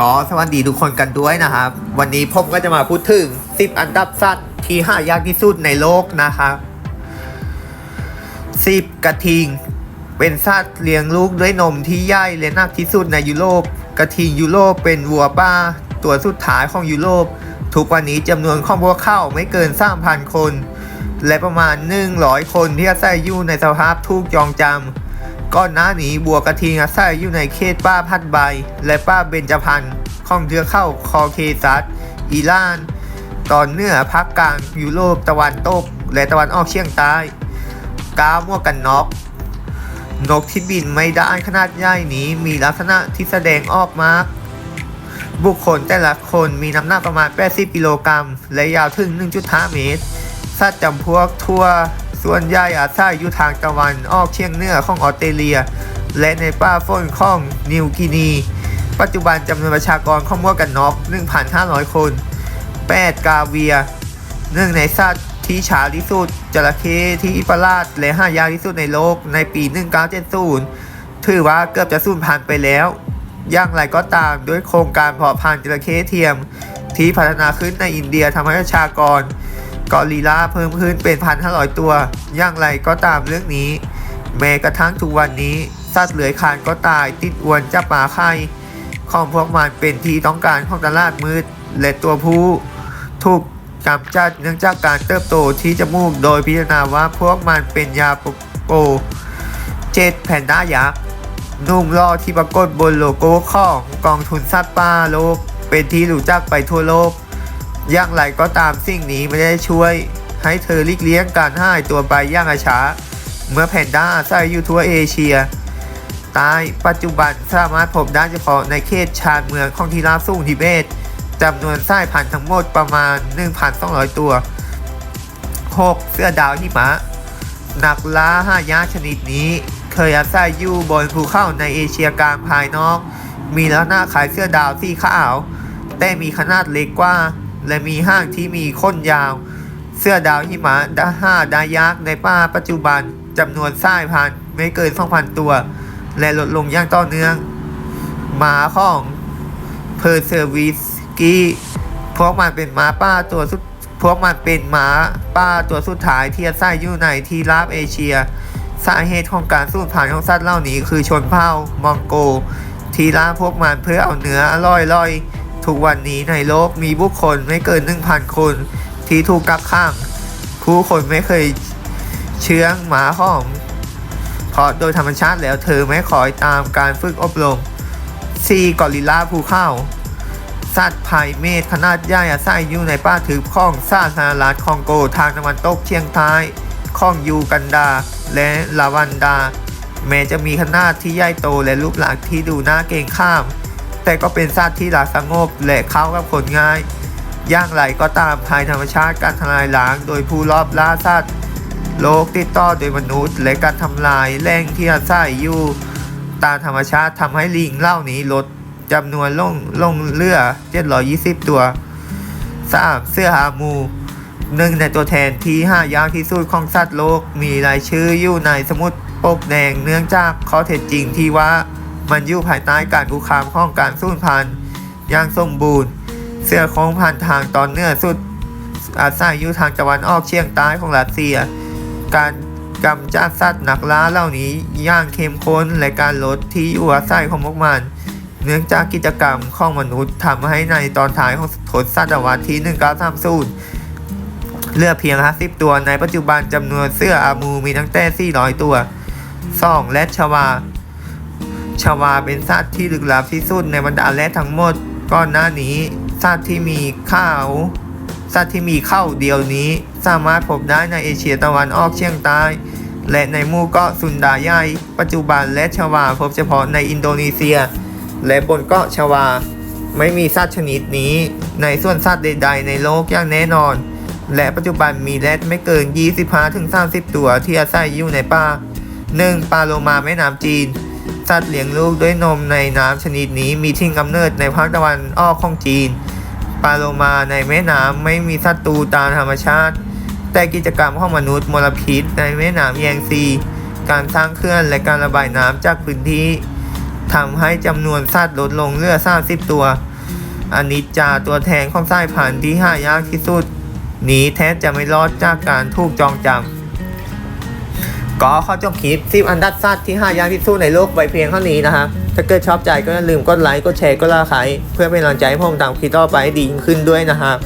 ก็สวัสดีทุกคนกันด้วยนะครับ วันนี้ผมก็จะมาพูดถึง 10 อันดับสัตว์ที่หายากที่สุดในโลกนะครับ 10 กระทิง เป็นสัตว์เลี้ยงลูกด้วยนมที่ใหญ่และหนักที่สุดในยุโรป กระทิงยุโรปเป็นวัวป้า ตัวสุดท้ายของยุโรป ทุกวันนี้จำนวนของพวกเข้าไม่เกิน 3,000 คน และประมาณ 100 คนที่อาศัยอยู่ในสภาพทุกข์จองจำ ก่อนหน้านี้บัวกระทิงอาศัยอยู่ในเขตป้าพัดใบ และป้าเบญจพรรณของเทือกเข้าคอเคซัสอิร่าน ตอนเหนือภาคกลางยุโรปตะวันตก และตะวันออกเฉียงใต้กาหมวกันน็อกนกที่บินไม่ได้ขนาดใหญ่นี้มีลักษณะที่แสดงออกมาบุคคลแต่ละคนมีน้ำหนักประมาณ 80 กิโลกรัม และยาวถึง 1.5 เมตร สัตว์จำพวกทั่ว ส่วนใหญ่อาศัยอยู่ทางตะวันออกเฉียงเหนือของออสเตรเลีย และในป่าฝนของนิวกินี ปัจจุบันจำนวนประชากรของหมวกกันน็อก1,500 คน 8 กาเวียหนึ่งในสัตว์ที่ช้าที่สุดจระเข้ที่ประหลาดและห้ายาที่สุดในโลกในปี 1970 ถือว่าเกือบจะสูญพันธุ์ไปแล้ว อย่างไรก็ตามด้วยโครงการเพาะพันธุ์จระเข้เทียม ที่พัฒนาขึ้นในอินเดียทำให้ประชากร กอริลลาเพิ่มขึ้นเป็น 1,500 ตัว อย่างไรก็ตามเรื่องนี้ แม้กระทั่งทุกวันนี้ สัตว์เลื้อยคลานก็ตายติดอวนจับหมาไข่ของพวกมันเป็นที่ต้องการของตลาดมืด และตัวผู้ถูกกำจัดเนื่องจากการเติบโตที่จมูกโดยพิจารณาว่าพวกมันเป็นยาปโกเจ็ดแพนด้ายักษ์นุ่มล่อที่ปรากฏบนโลโก้ของกองทุนสัตว์ป่าโลก เป็นที่รู้จักไปทั่วโลก อย่างไรก็ตามสิ่งนี้ไม่ได้ช่วยให้เธอลีกเลี่ยงการหายตัวไปอย่างช้า เมื่อแพนด้าอาศัยอยู่ทั่วเอเชียใต้ปัจจุบันสามารถพบได้เฉพาะในเขตชานเมืองของทีราบสูงทิเบตจำนวนสายพันธุ์ทั้งหมดประมาณ 1,200 ตัว 6. เสื้อดาวหิมะ นักล่าหายากชนิดนี้ เคยอาศัยอยู่บนภูเขาในเอเชียกลางภายนอก มีลักษณะคล้ายเสื้อดาวสีขาว แต่มีขนาดเล็กกว่า และมีห้างที่มีข้นยาว เสื้อดาวหิมะดาห้าดายักษ์ในป่าปัจจุบันจำนวนสายพันธุ์ไม่เกิน 2,000 ตัว และลดลงอย่างต่อเนื่องหมาของเพอร์เซอร์วิสกี้พวกมันเป็นหมาป้าตัวสุดพวกมันเป็นหมาป้าตัวสุดท้ายที่อาศัยอยู่ในที่ราบเอเชีย สาเหตุของการสูญพันธุ์ของสัตว์เหล่านี้คือชนเผ่ามองโก ที่ล่าพวกมันเพื่อเอาเนื้ออร่อยๆ ทุกวันนี้ในโลกมีบุคคลไม่เกิน 1,000 คน ที่ถูกกักขังผู้คนไม่เคยเชื้องหมาหอมเพราะโดยธรรมชาติแล้วเธอไม่คอยตามการฝึกอบรม 4. กอริลลาภูเขาสัตว์ไผ่เมฆขนาดใหญ่อาศัยอยู่ในป่าทึบของสาธารณรัฐคองโกทางตะวันตกเฉียงใต้ของยูกันดา และลาวันดา แม้จะมีขนาดที่ใหญ่โตและรูปลักษณ์ที่ดูน่าเกรงข้าม แต่ก็เป็นสัตว์ที่รักสงบและเข้ากับคนง่าย อย่างไรก็ตามภายธรรมชาติการทำลายล้างโดยผู้รอบล่าสัตว์โลกติดต่อโดยมนุษย์ และการทำลายแหล่งที่อาศัยอยู่ตามธรรมชาติทำให้ลิงเหล่านี้ลดจำนวนลงลงเหลือ720 ตัว 3. เสื้อฮามูหนึ่งในตัวแทนที่หายากที่สุดของสัตว์โลกมีรายชื่ออยู่ในสมุดปกแดงเนื่องจากข้อเท็จจริงที่ว่า มันอยู่ภายใต้การคุกคามของการสูญพันธุ์อย่างสมบูรณ์ เสื้อของพันทางตอนเหนือสุด อาศัยอยู่ทางตะวันออกเฉียงใต้ของรัสเซีย การกำจัดสัตว์นักล่าเหล่านี้ย่างเข้มข้นและการลดที่อยู่อาศัยของพวกมัน เนื่องจากกิจกรรมของมนุษย์ทำให้ในตอนท้ายของทศตวรรษที่ 1930เหลือเพียง 50 ตัวในปัจจุบันจำนวนเสื้ออามูมีตั้งแต่ 400 ตัว 2. และชวา ชวาเป็นสัตว์ที่ลึกลับที่สุดในบรรดาแรดทั้งหมด ก่อนหน้านี้สัตว์ที่มีข้าวสัตว์ที่มีเข้าเดียวนี้ สามารถพบได้ในเอเชียตะวันออกเฉียงใต้และในหมู่เกาะสุนดาใหญ่ปัจจุบันและชวาพบเฉพาะในอินโดนีเซีย และบนเกาะชวา ไม่มีสัตว์ชนิดนี้ ในส่วนสัตว์ใด ๆ ในโลกอย่างแน่นอน และปัจจุบันมีแรดไม่เกิน 25-30 ตัวที่อาศัยอยู่ในป่า 1. ปลาโลมาแม่น้ำจีน สัตว์เลี้ยงลูกด้วยนมในน้ำชนิดนี้มีทิ้งกำเนิดในภาคตะวันออกของจีน ปลาโลมาในแม่น้ำไม่มีศัตรูตามธรรมชาติ แต่กิจกรรมของมนุษย์มลพิษในแม่น้ำแยงซี การสร้างเขื่อนและการระบายน้ำจากพื้นที่ทำให้จำนวนสัตว์ลดลงเหลือ30 ตัวอันนี้จาตัวแทนของสายพันธุ์ที่หายากที่สุดหนีแทบจะไม่รอดจากการถูกจองจำ ก็ข้อจบคลิปซิมอันดับซัดที่หายากที่สู้ในโลกไว้เพียงเท่านี้นะครับ ถ้าเกิดชอบใจก็อย่าลืมกดไลค์ กดแชร์ กดไลค์เพื่อเป็นกำลังใจให้ผมทำคลิปต่อไปให้ดียิ่งขึ้นด้วยนะครับ